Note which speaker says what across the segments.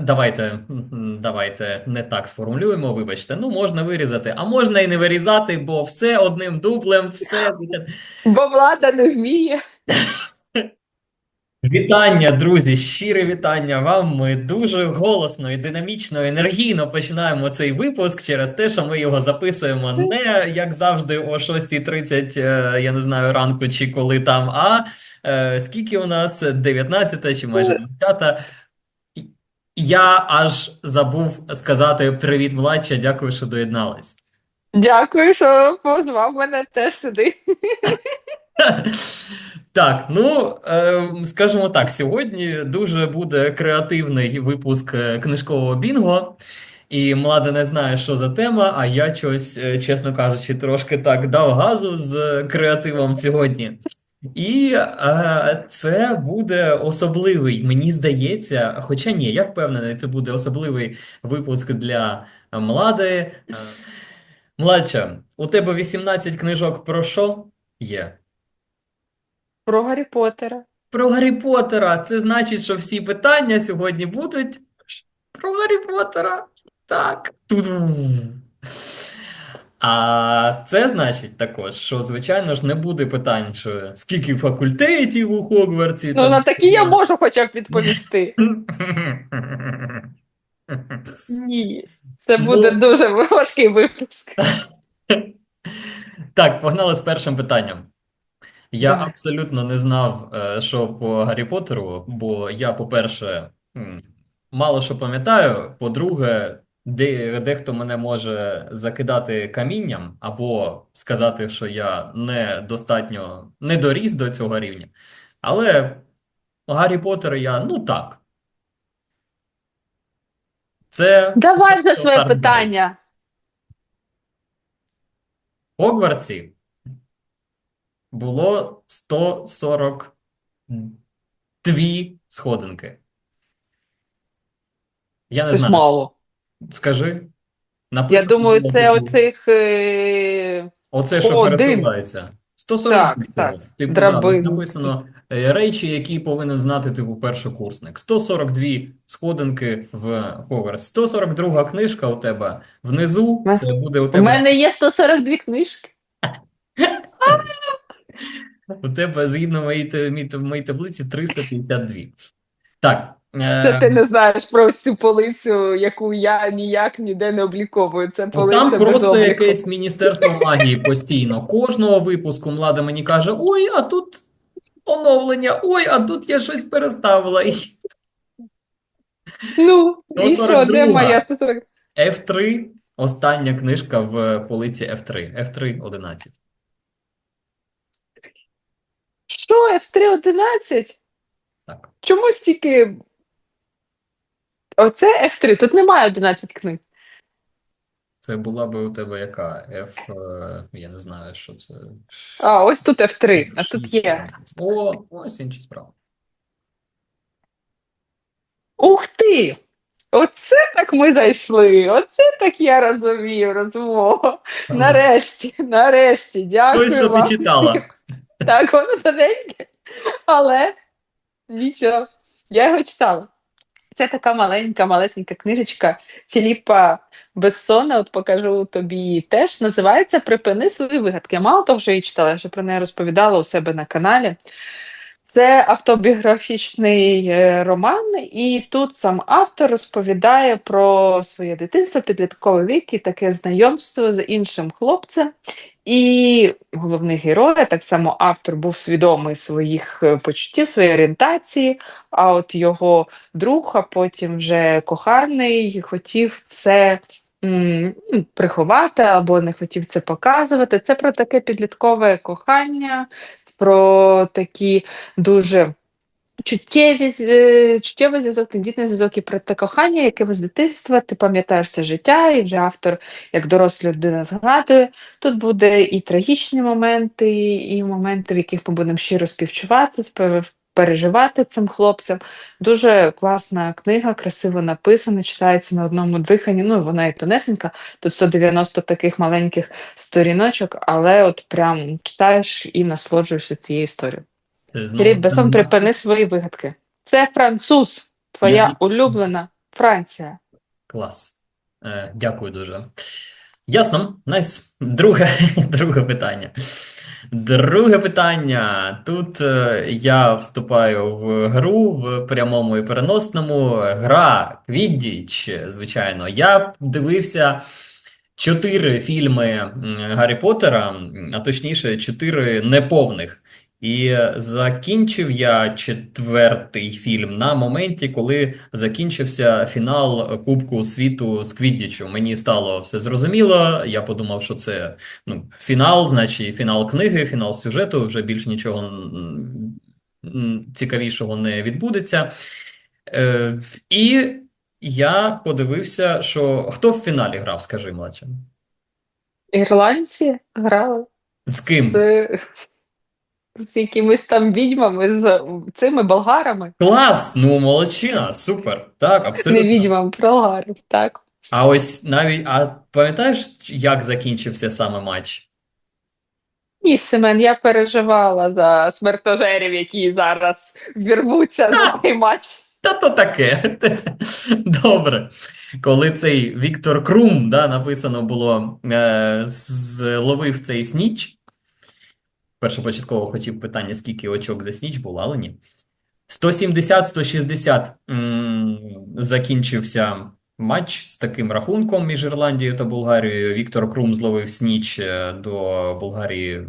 Speaker 1: давайте, давайте не так сформулюємо, вибачте. Ну, можна вирізати, а можна і не вирізати, бо все одним дублем, все.
Speaker 2: Бо влада не вміє.
Speaker 1: Вітання, друзі, щире вітання вам. Ми дуже голосно і динамічно, енергійно починаємо цей випуск через те, що ми його записуємо не як завжди о 6.30, е, я не знаю, ранку чи коли там, а е, скільки у нас 19 чи майже 20. Я аж забув сказати привіт, Младча, дякую, що доєдналась.
Speaker 2: Дякую, що позвав мене теж сюди.
Speaker 1: Так, ну е, скажімо так, сьогодні дуже буде креативний випуск е, книжкового бінго. І Млада не знає, що за тема, а я щось, е, чесно кажучи, трошки так дав газу з креативом сьогодні. І е, це буде особливий, мені здається, хоча ні, я впевнений, це буде особливий випуск для Млади. Е, Младча, у тебе 18 книжок про що є?
Speaker 2: Про Гаррі Поттера.
Speaker 1: Про Гаррі Поттера. Це значить, що всі питання сьогодні будуть про Гаррі Поттера. Так. Ту-ду. А це значить також, що, звичайно ж, не буде питань, що скільки факультетів у Хогвартсі.
Speaker 2: Ну,
Speaker 1: там.
Speaker 2: на такі я можу хоча б відповісти. Ні. Це
Speaker 1: Ну.
Speaker 2: буде дуже важкий випуск.
Speaker 1: Так, погнали з першим питанням. Я
Speaker 2: Давай.
Speaker 1: абсолютно не знав, е, що по Гаррі Поттеру, бо я, по-перше, мало що пам'ятаю. По-друге, де, дехто мене може закидати камінням або сказати, що я не достатньо не доріс до цього рівня. Але Гаррі Поттер я, ну так. Це
Speaker 2: Давай за своє питання.
Speaker 1: В Хогвартсі було 142 сходинки. Я не
Speaker 2: Це
Speaker 1: знаю.
Speaker 2: мало.
Speaker 1: Скажи.
Speaker 2: Я думаю, це оцих е,
Speaker 1: Оце, що
Speaker 2: один.
Speaker 1: пересувається. 140
Speaker 2: Так, так.
Speaker 1: Типу, да, ось написано е, речі, які повинен знати типу першокурсник. 142 сходинки в Хогвартс. 142 книжка у тебе внизу.
Speaker 2: Ме-
Speaker 1: Це буде у
Speaker 2: У
Speaker 1: тебе
Speaker 2: мене є 142 книжки.
Speaker 1: У тебе, згідно моїй, мій- моїй таблиці, 352. Так.
Speaker 2: Це
Speaker 1: Е,
Speaker 2: ти не знаєш про цю полицю, яку я ніяк ніде не обліковую. Це
Speaker 1: ну,
Speaker 2: полиця
Speaker 1: там
Speaker 2: без
Speaker 1: просто
Speaker 2: обліку.
Speaker 1: якесь Міністерство магії постійно. Кожного випуску Млада мені каже: Ой, а тут оновлення, ой, а тут я щось переставила.
Speaker 2: Ну, і що, де моя 140?
Speaker 1: F3 остання книжка в полиці F3. F3 11.
Speaker 2: Що, F3 11?
Speaker 1: Так.
Speaker 2: Чому стільки? Оце F3, тут немає 11 книг.
Speaker 1: Це була би у тебе яка? F, е, я не знаю, що це.
Speaker 2: А, ось тут F3, а тут є.
Speaker 1: О, ось інші справи.
Speaker 2: Ух ти! Оце так ми зайшли. Оце так я розумію розмову. Нарешті, нарешті, дякую
Speaker 1: Щось, що ти читала.
Speaker 2: Так, воно тоненьке, але нічого. Я його читала. Це така маленька, малесенька книжечка Філіпа Бессона, от покажу тобі теж. Називається Припини свої вигадки. Я мало того, що її читала, я вже про неї розповідала у себе на каналі. Це автобіографічний е, роман, і тут сам автор розповідає про своє дитинство, підлітковий вік і таке знайомство з іншим хлопцем. І головний герой, так само автор, був свідомий своїх е, почуттів, своєї орієнтації. А от його друг, а потім вже коханий, хотів це м, ну, приховати або не хотів це показувати. Це про таке підліткове кохання, про такі дуже чуттєві, е, чуттєвий зв'язок, тендітний зв'язок і про те кохання, яке ви з дитинства ти пам'ятаєш все життя, і вже автор, як доросла людина, згадує. Тут буде і трагічні моменти, і моменти, в яких ми будемо щиро співчувати, переживати цим хлопцям. Дуже класна книга, красиво написана, читається на одному диханні. Ну, вона і тонесенька, тут 190 таких маленьких сторіночок, але от прям читаєш і насолоджуєшся цією історією.
Speaker 1: Це знову
Speaker 2: Філіп Бесон, припини свої вигадки. Це француз, твоя
Speaker 1: Я-
Speaker 2: улюблена Франція.
Speaker 1: Клас. Е, дякую дуже. Ясно, найс. Друге, друге питання. Друге питання. Тут е, я вступаю в гру в прямому і переносному. Гра Квіддіч, звичайно. Я дивився чотири фільми м, Гаррі Поттера, м, а точніше, чотири неповних. І закінчив я четвертий фільм на моменті, коли закінчився фінал Кубку світу з Квіддічу. Мені стало все зрозуміло. Я подумав, що це ну, фінал, значить фінал книги, фінал сюжету. Вже більш нічого цікавішого не відбудеться. Е, і я подивився, що хто в фіналі грав, скажи, младше.
Speaker 2: Ірландці грали
Speaker 1: З ким?
Speaker 2: з, з якимись там відьмами, з цими болгарами.
Speaker 1: Клас! Ну, молодчина, супер. Так,
Speaker 2: Не
Speaker 1: абсолютно.
Speaker 2: відьмами, болгари. Так.
Speaker 1: А ось навіть, а пам'ятаєш, як закінчився саме матч?
Speaker 2: Ні, Семен, я переживала за смертожерів, які зараз вірвуться на цей матч.
Speaker 1: Та то таке. Добре. Коли цей Віктор Крум, да, написано було, е, зловив цей сніч. Першопочатково хотів питання, скільки очок за сніч було, але ні. 170-160 закінчився матч з таким рахунком між Ірландією та Болгарією. Віктор Крум зловив сніч е, до Болгарії.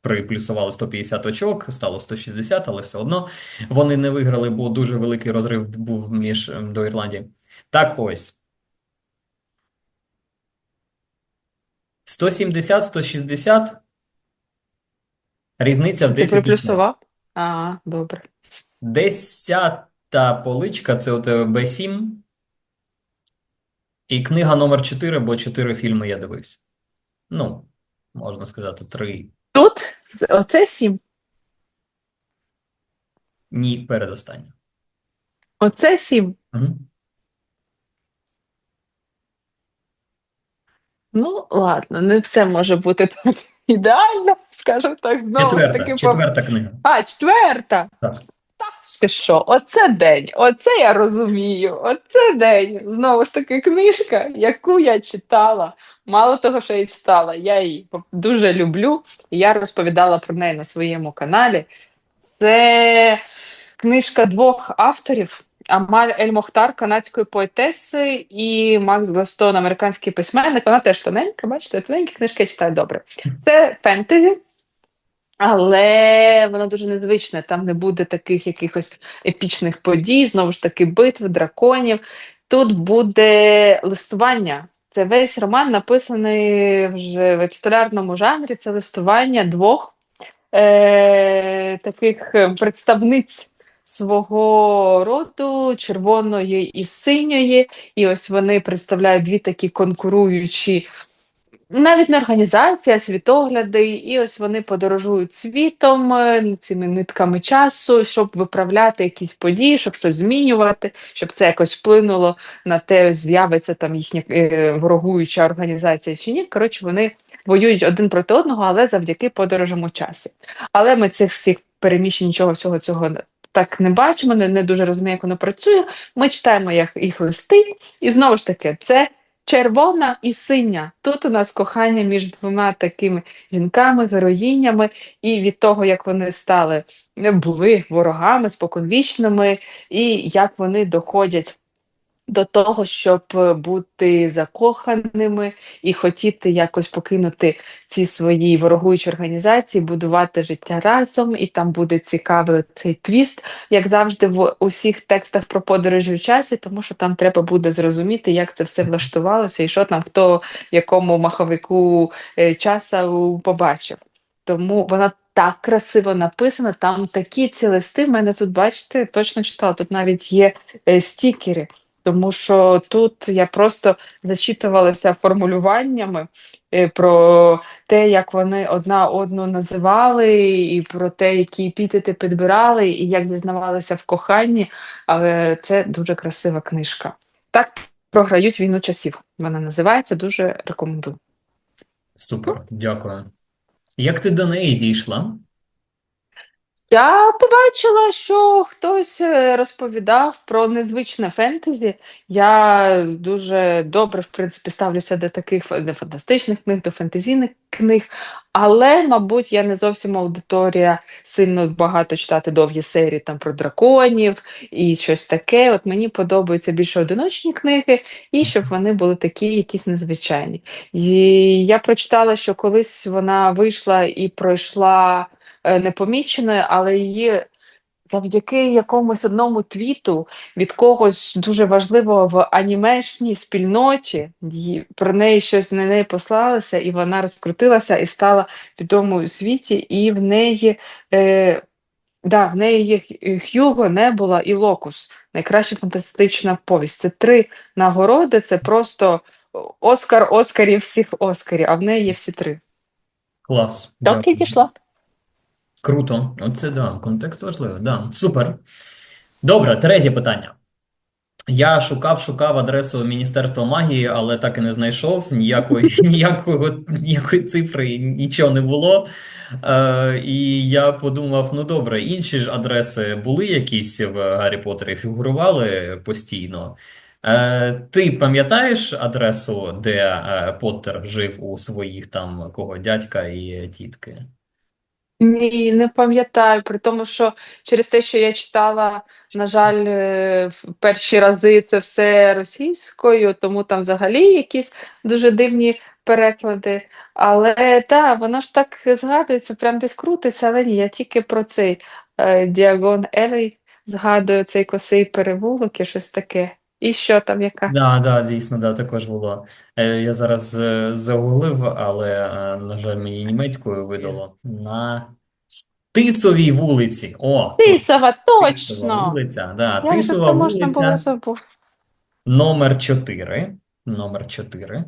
Speaker 1: Приплюсували 150 очок, стало 160, але все одно вони не виграли, бо дуже великий розрив був між до Ірландії. Так ось. 170-160. Різниця в
Speaker 2: Ти
Speaker 1: 10 очок.
Speaker 2: приплюсував? А, добре.
Speaker 1: Десята поличка це у тебе Б7. І книга номер 4, бо 4 фільми я дивився. Ну, можна сказати, 3.
Speaker 2: Тут оце сім.
Speaker 1: Ні, передостання.
Speaker 2: Оце сім.
Speaker 1: Мгм.
Speaker 2: Ну, ладно, не все може бути так ідеально, скажімо так, знову ж таки.
Speaker 1: четверта книга.
Speaker 2: А, четверта.
Speaker 1: Так.
Speaker 2: Так, ти що? Оце день, оце я розумію. Оце день. Знову ж таки, книжка, яку я читала. Мало того, що я читала, я її дуже люблю. Я розповідала про неї на своєму каналі. Це книжка двох авторів. Амаль Ель Мохтар, канадської поетеси, і Макс Гластон, американський письменник. Вона теж тоненька, бачите, тоненькі книжки я читаю добре. Це фентезі, але воно дуже незвичне. Там не буде таких якихось епічних подій, знову ж таки, битв, драконів. Тут буде листування. Це весь роман написаний вже в епістолярному жанрі. Це листування двох е- таких е, представниць свого роду, червоної і синьої. І ось вони представляють дві такі конкуруючі навіть не організація, а світогляди, і ось вони подорожують світом е, цими нитками часу, щоб виправляти якісь події, щоб щось змінювати, щоб це якось вплинуло на те, з'явиться там їхня е, ворогуюча організація чи ні. Коротше, вони воюють один проти одного, але завдяки подорожам у часі. Але ми цих всіх переміщень, нічого всього цього так не бачимо, не, не дуже розуміє, як воно працює. Ми читаємо їх, їх листи, і знову ж таки, це червона і синя. Тут у нас кохання між двома такими жінками, героїнями, і від того, як вони стали були ворогами споконвічними, і як вони доходять. До того, щоб е, бути закоханими і хотіти якось покинути ці свої ворогуючі організації, будувати життя разом, і там буде цікавий цей твіст, як завжди, в усіх текстах про подорожі у часі, тому що там треба буде зрозуміти, як це все влаштувалося, і що там хто якому маховику е, часу побачив. Тому вона так красиво написана, там такі ці листи. В мене тут, бачите, точно читала. Тут навіть є е, стікери. Тому що тут я просто зачитувалася формулюваннями е, про те, як вони одна одну називали, і про те, які епітети підбирали, і як дізнавалися в коханні. Але це дуже красива книжка. Так програють війну часів. Вона називається, дуже рекомендую.
Speaker 1: Супер, дякую. Як ти до неї дійшла?
Speaker 2: Я побачила, що хтось е, розповідав про незвичне фентезі. Я дуже добре, в принципі, ставлюся до таких фантастичних книг, до фентезійних книг, але, мабуть, я не зовсім аудиторія сильно багато читати довгі серії там про драконів і щось таке. От мені подобаються більше одиночні книги, і щоб вони були такі, якісь незвичайні. І я прочитала, що колись вона вийшла і пройшла непоміченою, але її завдяки якомусь одному твіту від когось дуже важливого в анімешній спільноті, про неї щось на неї послалося, і вона розкрутилася і стала відомою у світі, і в неї. Е, Да, в неї є Х'ю- Х'юго, Небула і Локус. Найкраща фантастична повість. Це три нагороди, це просто Оскар Оскарів всіх Оскарів, а в неї є всі три.
Speaker 1: Клас.
Speaker 2: Так і дійшла.
Speaker 1: Круто. Оце да, контекст важливий. Да. Супер. Добре, третє питання. Я шукав, шукав адресу Міністерства магії, але так і не знайшов. Ніякої, ніякого, ніякої цифри, нічого не було. Е, і я подумав: ну добре, інші ж адреси були якісь в Гаррі Поттері, фігурували постійно. Е, ти пам'ятаєш адресу, де е, Поттер жив у своїх там кого дядька і тітки?
Speaker 2: Ні, не пам'ятаю, при тому, що через те, що я читала, на жаль, е, в перші рази це все російською, тому там взагалі якісь дуже дивні переклади. Але так, воно ж так згадується, прям десь крутиться, але ні, я тільки про цей е, Діагон Елей згадую цей косий перевулок і щось таке. І що там, яка?
Speaker 1: Да, да, дійсно, да, також було. Е, Я зараз е, загуглив, але, е, на жаль, мені німецькою видало. На Тисовій вулиці. О,
Speaker 2: Тисова,
Speaker 1: Тисова
Speaker 2: точно!
Speaker 1: вулиця. Да,
Speaker 2: Як же
Speaker 1: Тисова
Speaker 2: це можна було
Speaker 1: вулиця,
Speaker 2: забути?
Speaker 1: номер 4. Номер 4.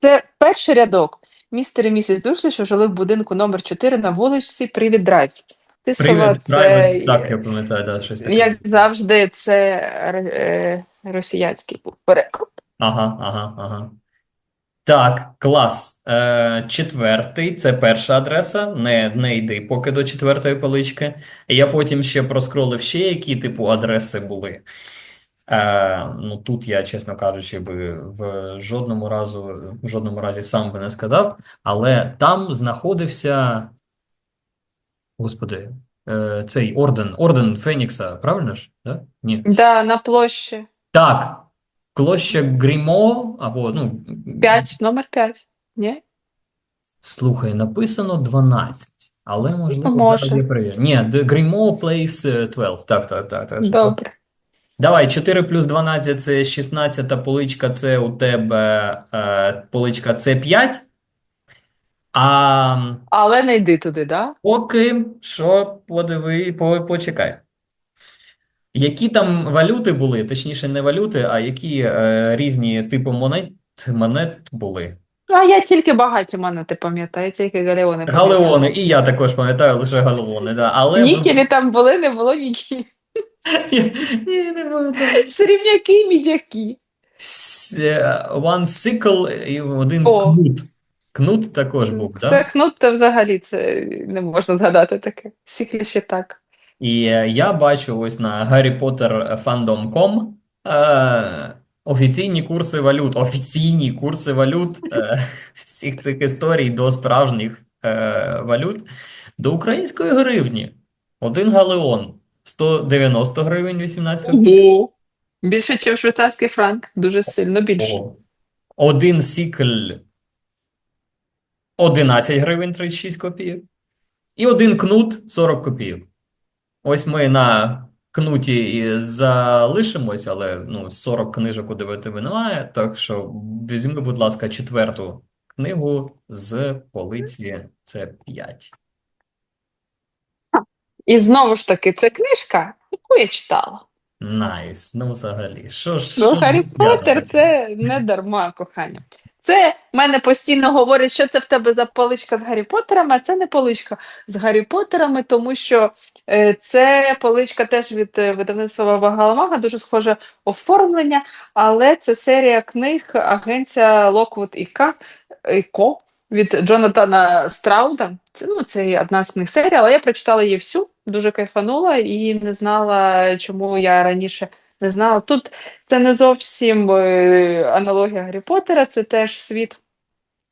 Speaker 2: Це перший рядок. Містер і місіс Душлі, що жили в будинку номер 4 на вулиці Привід Драйв. Тисова
Speaker 1: Привіт,
Speaker 2: це,
Speaker 1: Private, так, я пам'ятаю, да, щось таке.
Speaker 2: як завжди, це е, росіянський був переклад.
Speaker 1: Ага, ага, ага. Так, клас. Е, четвертий, це перша адреса. Не, не йди поки до четвертої полички. Я потім ще проскролив ще, які типу адреси були. Е, ну тут я, чесно кажучи, би в жодному разу, в жодному разі сам би не сказав, але там знаходився, господи, е, цей орден, орден Фенікса, правильно ж? Да? Ні.
Speaker 2: Да, на площі
Speaker 1: Так, Площа Грімо, або, ну,
Speaker 2: 5, номер 5. Ні?
Speaker 1: слухай, написано 12, але, можливо,
Speaker 2: Ну, може.
Speaker 1: я перевірю. Ні, The Grimo Place е, 12, так, так, так. так.
Speaker 2: Добре.
Speaker 1: Давай, 4 плюс 12 – це 16 поличка, це у тебе е, поличка С5. А
Speaker 2: Але не йди туди, да?
Speaker 1: поки що, подиви, по, почекай. Які там валюти були, точніше, не валюти, а які е, різні типи монет, монет були?
Speaker 2: А я тільки багаті монети пам'ятаю, тільки галеони пам'ятаю.
Speaker 1: Галеони, і я також пам'ятаю лише галеони, да. Але
Speaker 2: Нікелі там були, не було нікелі.
Speaker 1: Ні, не пам'ятаю.
Speaker 2: Срібняки, мідяки.
Speaker 1: С- е, One sickle і один
Speaker 2: О.
Speaker 1: кнут. Кнут також був,
Speaker 2: Це
Speaker 1: так?
Speaker 2: кнут, то взагалі це не можна згадати таке. Сіклі ще так.
Speaker 1: І е, я бачу ось на Harry Potter fandom.com е, офіційні курси валют, офіційні курси валют е, всіх цих історій до справжніх е, валют, до української гривні. Один галеон 190 гривень 18
Speaker 2: Ого. Більше, ніж швейцарський франк. Дуже сильно більше.
Speaker 1: О. Один сікль 11 гривень 36 копійок. І один кнут 40 копійок. Ось ми на кнуті і залишимось, але ну, 40 книжок у тебе немає. Так що візьми, будь ласка, четверту книгу з полиці С5.
Speaker 2: І знову ж таки, це книжка, яку я читала.
Speaker 1: Найс. Ну, взагалі. Що ж
Speaker 2: Ну,
Speaker 1: що
Speaker 2: Гаррі
Speaker 1: я
Speaker 2: Поттер це не дарма, кохання. Це мене постійно говорять, що це в тебе за поличка з Гаррі Поттерами, а це не поличка з Гаррі Поттерами, тому що е, це поличка теж від е, видавництва Вагаламага, дуже схоже оформлення, але це серія книг агенція Ка і Ко від Джонатана Страуда. Це, ну, це одна з книг серій, але я прочитала її всю. дуже кайфанула і не знала, чому я раніше не знала. Тут це не зовсім е, аналогія Гаррі Поттера, це теж світ,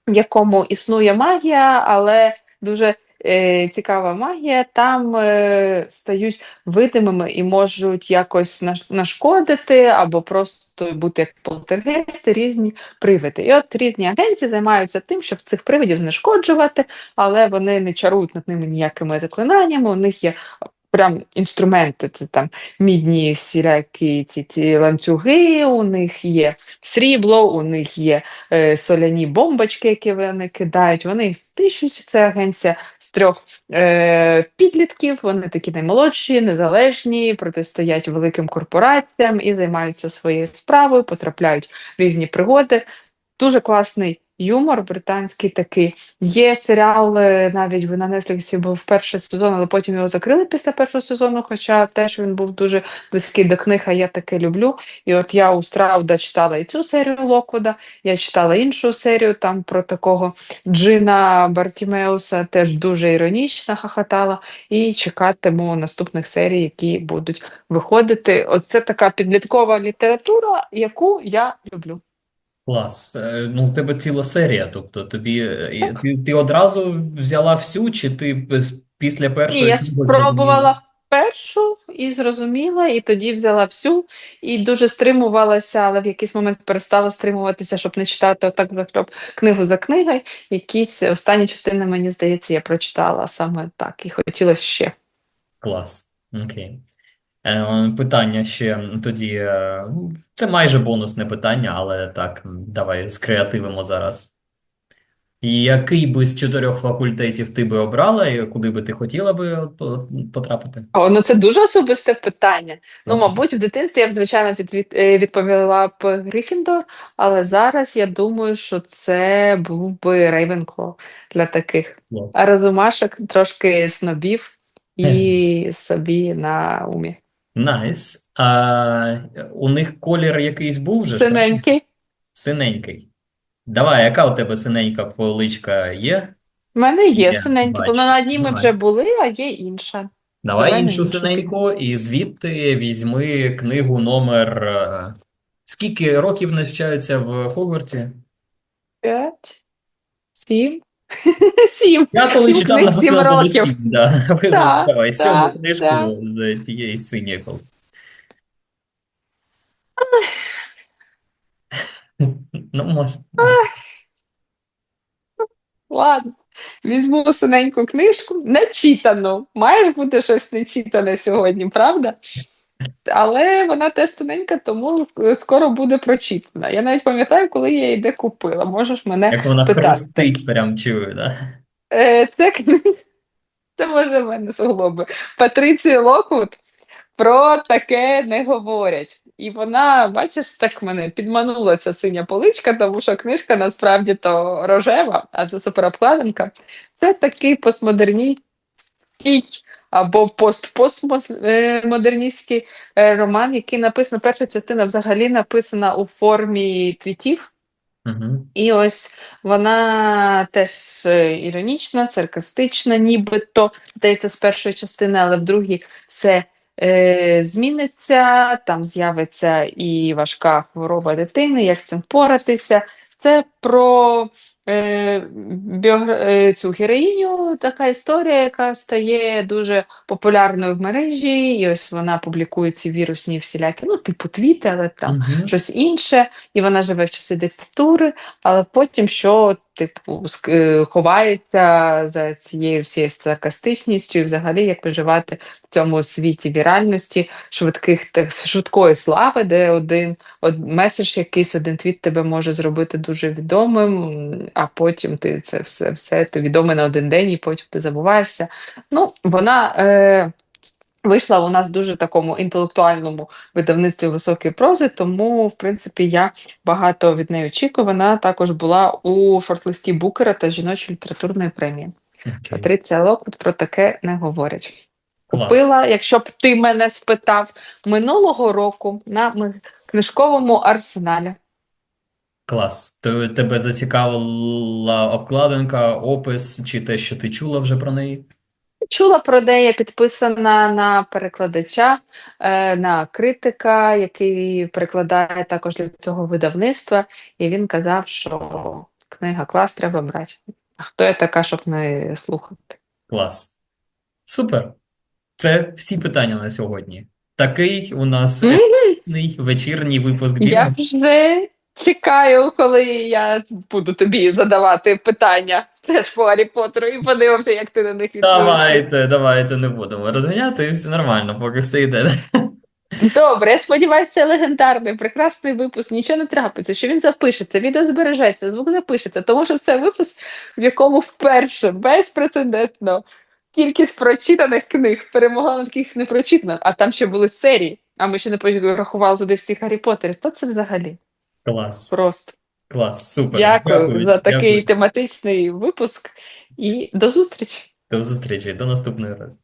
Speaker 2: в якому існує магія, але дуже е, цікава магія. Там е, стають видимими і можуть якось наш- нашкодити або просто бути як полтергейсти, різні привиди. І от різні агенції займаються тим, щоб цих привидів знешкоджувати, але вони не чарують над ними ніякими заклинаннями. У них є прям інструменти, це там мідні всілякі ці, ці ланцюги, у них є срібло, у них є е, соляні бомбочки, які вони кидають. Вони їх стищують. Це агенція з трьох е, підлітків. Вони такі наймолодші, незалежні, протистоять великим корпораціям і займаються своєю справою, потрапляють в різні пригоди. Дуже класний юмор, британський такий. Є серіал е, навіть на Нетфліксі був перший сезон, але потім його закрили після першого сезону, хоча теж він був дуже близький до книг, а я таке люблю. І от я у Страуда читала і цю серію Локвуда, я читала іншу серію там про такого Джина Бартімеуса, теж дуже іронічно хахатала, і чекатиму наступних серій, які будуть виходити. Оце така підліткова література, яку я люблю.
Speaker 1: Клас. Е, Ну, в тебе ціла серія, тобто тобі е, і- ти, ти одразу взяла всю, чи ти після
Speaker 2: Ні,
Speaker 1: першої
Speaker 2: я
Speaker 1: книги зрозуміла?
Speaker 2: спробувала першу і зрозуміла, і тоді взяла всю, і дуже стримувалася, але в якийсь момент перестала стримуватися, щоб не читати отак захльоп книгу за книгою. Якісь останні частини, мені здається, я прочитала саме так, і хотілося ще.
Speaker 1: Клас. Окей. Е, Питання ще тоді. е, ну, Це майже бонусне питання, але так, м, давай скреативимо зараз. І Який би з чотирьох факультетів ти би обрала, і куди би ти хотіла би от по- потрапити?
Speaker 2: О, ну це дуже особисте питання. Ну,
Speaker 1: Окей.
Speaker 2: мабуть, в дитинстві я б, звичайно, від, від, е, відповіла б Грифіндор, але зараз я думаю, що це був би Рейвенкло для таких
Speaker 1: Клас.
Speaker 2: розумашок, трошки снобів і собі на умі.
Speaker 1: Найс. А у них колір якийсь був вже?
Speaker 2: Синенький.
Speaker 1: Синенький. Давай, яка у тебе синенька поличка є?
Speaker 2: У мене є
Speaker 1: Є,
Speaker 2: синенький,
Speaker 1: бачу.
Speaker 2: на одній ми
Speaker 1: Давай.
Speaker 2: вже були, а є інша.
Speaker 1: Давай
Speaker 2: Давай на
Speaker 1: іншу
Speaker 2: іншу
Speaker 1: синеньку, і звідти візьми книгу номер. е, Скільки років навчаються в Хогвартсі?
Speaker 2: П'ять, сім. Сім.
Speaker 1: Я коли
Speaker 2: Сім
Speaker 1: читав,
Speaker 2: книг, сім років.
Speaker 1: Да. Сьому книжку з тієї синьої коли. Ну, може.
Speaker 2: Ладно, візьму синеньку книжку, нечитану. Має ж бути щось нечитане сьогодні, правда? Але вона теж тоненька, тому е, скоро буде прочитана. Я навіть пам'ятаю, коли я її де купила. Можеш мене
Speaker 1: Як вона
Speaker 2: питати.
Speaker 1: хрустить, прям чую, да?
Speaker 2: Е, це книга. Це може в мене суглоби. Патриції Локвуд про таке не говорять. І вона, бачиш, так мене підманула ця синя поличка, тому що книжка насправді то рожева, а це суперобкладинка. Це такий постмодерністський або постпостмодерністський е, роман, який написано, перша частина взагалі написана у формі твітів.
Speaker 1: Угу.
Speaker 2: І ось вона теж е, іронічна, саркастична, нібито здається, з першої частини, але в другій все е, зміниться, там з'явиться і важка хвороба дитини, як з цим впоратися. Це про е, біогра... е, цю героїню, така історія, яка стає дуже популярною в мережі, і ось вона публікує ці вірусні всілякі, ну, типу твіти, але там
Speaker 1: Угу.
Speaker 2: щось інше, і вона живе в часи диктатури, але потім що, типу, ск- е, ховається за цією всією саркастичністю, і взагалі як виживати в цьому світі віральності, швидких так, швидкої слави, де один од, меседж якийсь, один твіт тебе може зробити дуже відомим, а потім ти це все, все ти відомий на один день, і потім ти забуваєшся. Ну, вона. Е, Вийшла у нас в дуже такому інтелектуальному видавництві високої прози, тому, в принципі, я багато від неї очікую. Вона також була у шорт-листі Букера та жіночої літературної премії.
Speaker 1: Окей.
Speaker 2: Патриція Локвуд про таке не говорять.
Speaker 1: Клас.
Speaker 2: Купила, якщо б ти мене спитав, минулого року на книжковому арсеналі.
Speaker 1: Клас. Те- Тебе зацікавила обкладинка, опис чи те, що ти чула вже про неї?
Speaker 2: Чула про неї, підписана на перекладача, е, на критика, який перекладає також для цього видавництва, і він казав, що книга клас треба брати. А хто я така, щоб не слухати?
Speaker 1: Клас. Супер. Це всі питання на сьогодні. Такий у нас
Speaker 2: Мгм.
Speaker 1: епічний вечірній випуск
Speaker 2: Я вже чекаю, коли я буду тобі задавати питання теж по Гаррі Поттеру, і подивимося, як ти на них відповісиш.
Speaker 1: Давайте, давайте не будемо розганятись. Нормально, поки все йде.
Speaker 2: Добре, я сподіваюся, це легендарний, прекрасний випуск. Нічого не трапиться, що він запишеться, відео збережеться, звук запишеться, тому що це випуск, в якому вперше безпрецедентно кількість прочитаних книг перемогла над кількістю непрочитаних, а там ще були серії, а ми ще не порахували туди всіх Гаррі Поттерів. То це взагалі
Speaker 1: Клас.
Speaker 2: просто.
Speaker 1: Клас. Супер.
Speaker 2: Дякую за такий
Speaker 1: дякую.
Speaker 2: тематичний випуск і до зустрічі!
Speaker 1: До зустрічі. До наступного разу.